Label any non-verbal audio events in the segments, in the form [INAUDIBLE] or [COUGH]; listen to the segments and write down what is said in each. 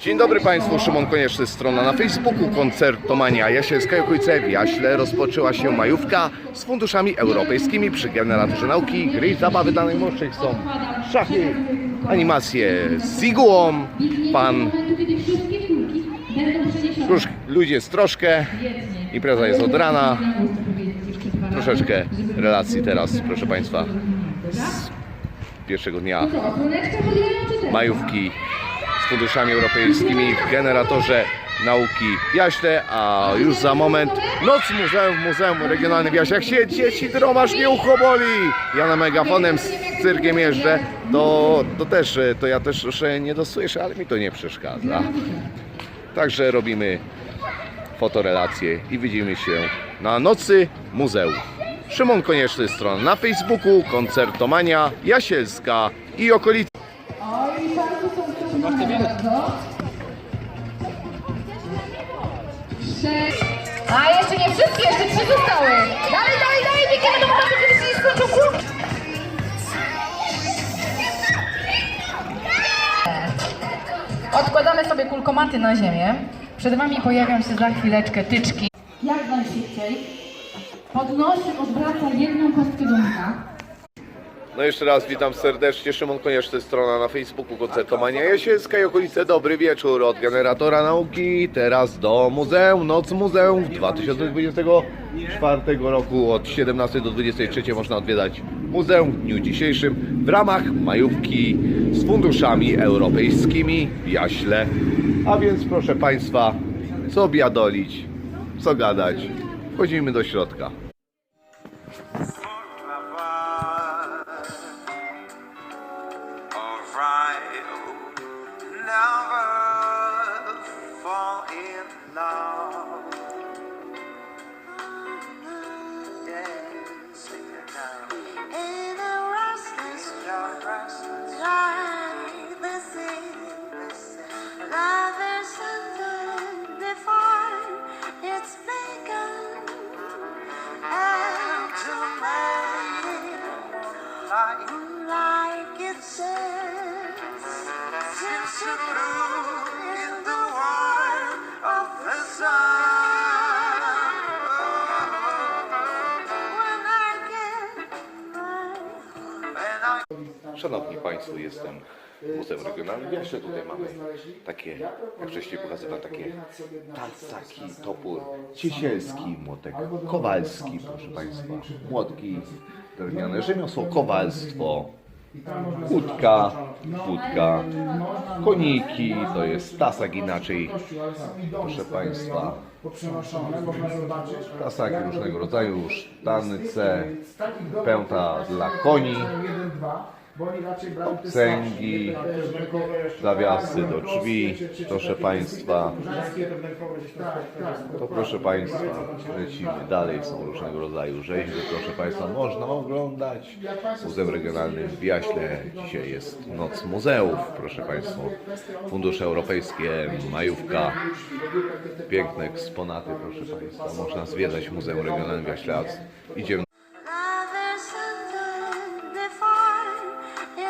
Dzień dobry Państwu, Szymon Konieczny, strona na Facebooku Koncertomania. Jasielska Jokojce w Jaśle rozpoczęła się majówka z funduszami europejskimi. Przy generatorze nauki, gry i zabawy dla najmłodszych są szachy, animacje z igłą, pan Róż, ludzie jest troszkę, impreza jest od rana, troszeczkę relacji teraz, proszę Państwa, z pierwszego dnia majówki. z funduszami europejskimi w generatorze nauki Jaśle, a już za moment noc muzeum w Muzeum Regionalnym w. Jak się dzieci dromasz nie ucho boli. Ja na megafonem z cyrkiem jeżdżę, to, to też, to ja też troszkę nie dosłyszę, ale mi to nie przeszkadza. Także robimy fotorelacje i widzimy się na nocy muzeum. Szymon Konieczny, strona na Facebooku, Koncertomania, Jasielska i okolice. Oj, bardzo są przekonani bardzo. Sześć. A jeszcze nie wszystkie, jeszcze trzy zostały. Dalej, dalej, dalej, biegniemy do momentu, kiedy się nie skończą kół. Odkładamy sobie kulkomaty na ziemię. Przed Wami pojawią się za chwileczkę tyczki. Jak najszybciej podnosi, odwraca jedną kostkę do. No jeszcze raz witam serdecznie, Szymon Konieczny, strona na Facebooku Koncertomania Jasielska i okolice. Dobry wieczór od generatora nauki, teraz do muzeum, Noc Muzeum w 2024 roku od 17 do 23 można odwiedzać muzeum w dniu dzisiejszym w ramach majówki z funduszami europejskimi w Jaśle. A więc proszę Państwa, co biadolić, co gadać, wchodzimy do środka. Never fall in love. Yeah, Szanowni Państwo, jestem w Muzeum Regionalnym Jaśle. Tutaj mamy takie, jak wcześniej pokazywałem, takie talcaki, topór ciesielski, młotek kowalski, proszę Państwa. Młotki, drewniane rzemiosło, kowalstwo, łódka, łódka, koniki, to jest tasak inaczej, proszę Państwa. Tasaki różnego rodzaju, sztance, pęta dla koni, obcęgi, zawiasy do drzwi, proszę Państwa. To proszę Państwa, lecimy dalej, są różnego rodzaju rzeźby, proszę Państwa, można oglądać. Muzeum Regionalnym w Jaśle, dzisiaj jest Noc Muzeów, proszę Państwa. Fundusze Europejskie, majówka, piękne eksponaty, proszę Państwa. Można zwiedzać Muzeum Regionalnym w Jaśle, idziemy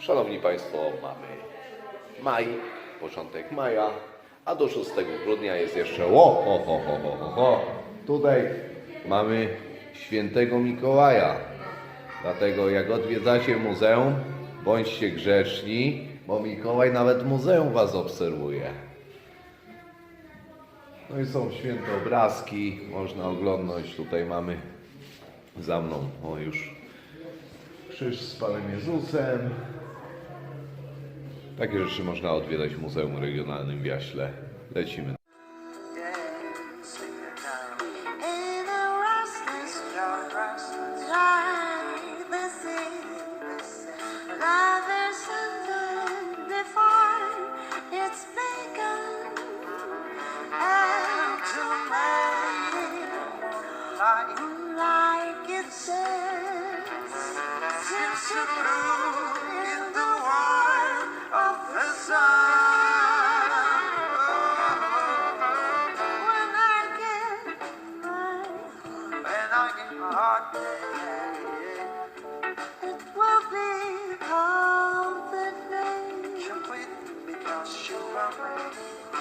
Szanowni Państwo, mamy maj, początek maja, a do 6 grudnia jest jeszcze ło, ho, ho, ho, ho, ho, ho. Tutaj mamy świętego Mikołaja. Dlatego jak odwiedzacie muzeum, bądźcie grzeczni, bo Mikołaj nawet muzeum Was obserwuje. No i są święte obrazki, można oglądać. Tutaj mamy za mną o już krzyż z Panem Jezusem. Takie rzeczy można odwiedzać w Muzeum Regionalnym w Jaśle. Lecimy. Complete because you are.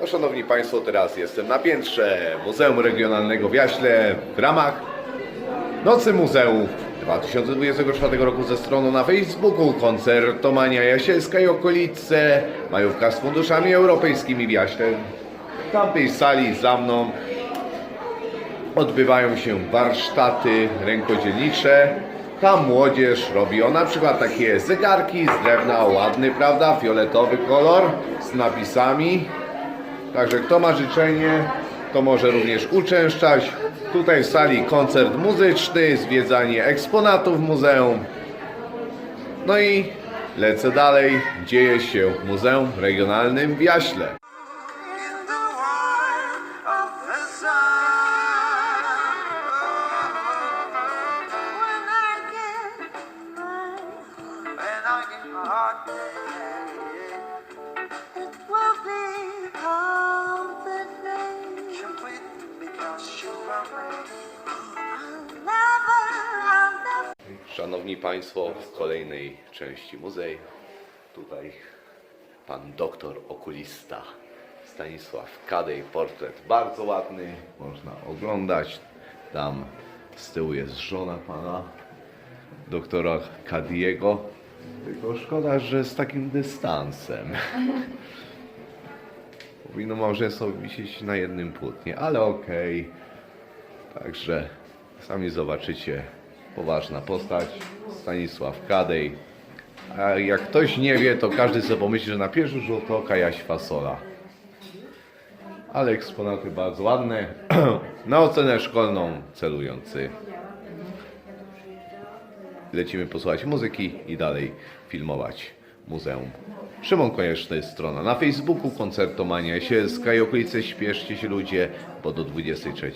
No, szanowni Państwo, teraz jestem na piętrze Muzeum Regionalnego w Jaśle w ramach Nocy Muzeów 2024 roku ze stroną na Facebooku Koncertomania Jasielska i okolice Majówka z funduszami europejskimi w Jaśle. W tamtej sali za mną odbywają się warsztaty rękodzielnicze. Tam młodzież robi o na przykład takie zegarki z drewna, ładny, prawda, fioletowy kolor z napisami Także kto ma życzenie, to może również uczęszczać. Tutaj w sali koncert muzyczny, zwiedzanie eksponatów muzeum. No i lecę dalej. Dzieje się w Muzeum Regionalnym w Jaśle. Szanowni Państwo, w kolejnej części muzeum tutaj pan doktor okulista Stanisław Kadej. Portret bardzo ładny, można oglądać. Tam z tyłu jest żona pana doktora Kadiego. Tylko szkoda, że z takim dystansem. [LAUGHS] Powinno małżeństwo wisieć na jednym płótnie, ale okej. Także sami zobaczycie. Poważna postać. Stanisław Kadej. A jak ktoś nie wie, to każdy sobie pomyśli, że na pierwszy rzut oka Jaś Fasola. Ale eksponaty bardzo ładne. [CLEARS THROAT] Na ocenę szkolną celujący. Lecimy posłuchać muzyki i dalej filmować muzeum. Szymon Konieczny, strona na Facebooku, Koncertomania Jasielska i okolice. Śpieszcie się ludzie, bo do 23.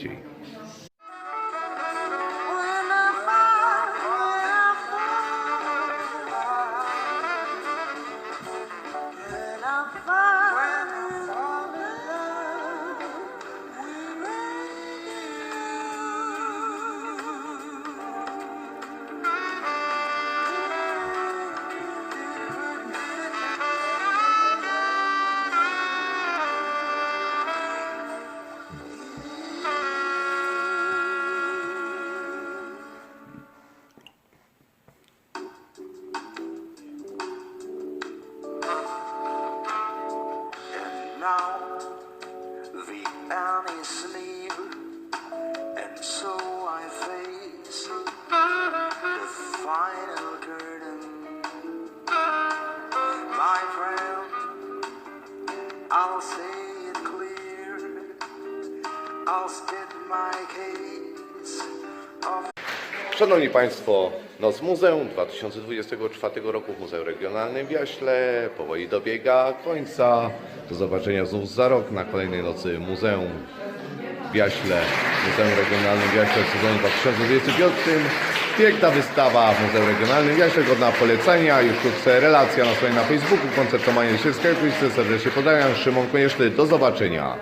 I'll say it clear. I'll state my case. Szanowni Państwo, Noc Muzeum 2024 roku w Muzeum Regionalnym w Jaśle powoli dobiega końca. Do zobaczenia znów za rok na kolejnej nocy Muzeum w Jaśle, Muzeum Regionalnym w Jaśle w sezonie 2025. Piękna wystawa w Muzeum Regionalnym Jaśle, godna polecenia. Już wkrótce relacja na stronie na Facebooku, koncertomanie Sielskiego. Serdecznie pozdrawiam, Szymon Konieczny. Do zobaczenia.